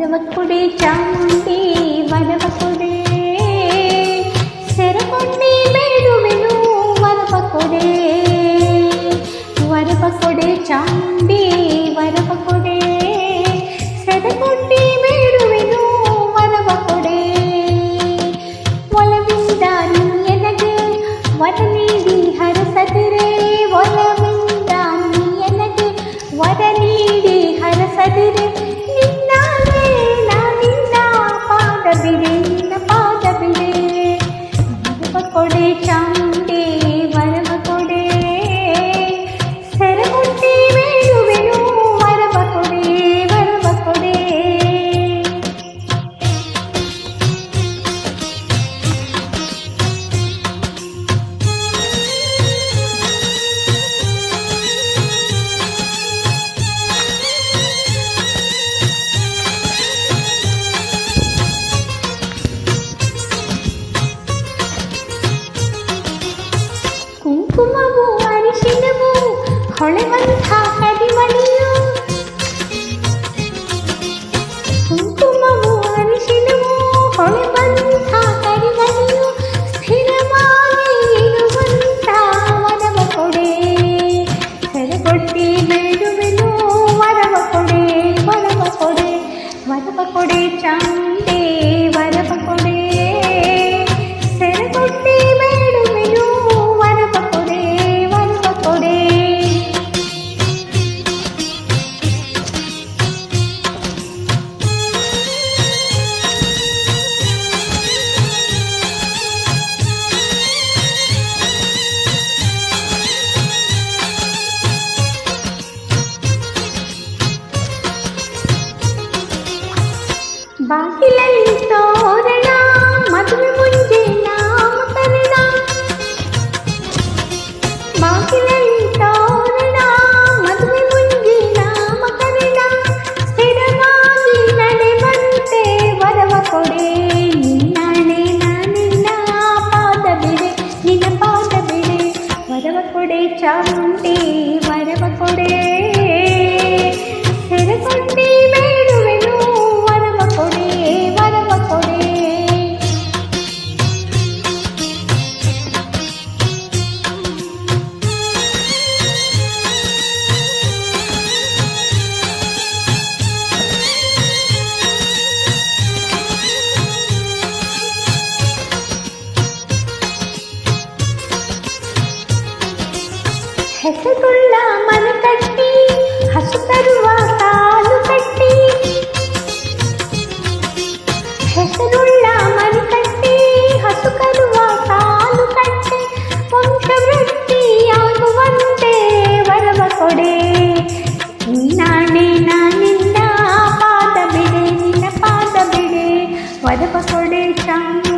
విధవకుడే చాముండి వనవకుడే శరపొండి మెరుమెను వరపకుడే వరపకుడే చాముండి వరపకుడే శరపొండి మెరు தொலைவன் காக்க వదప కొడేశాను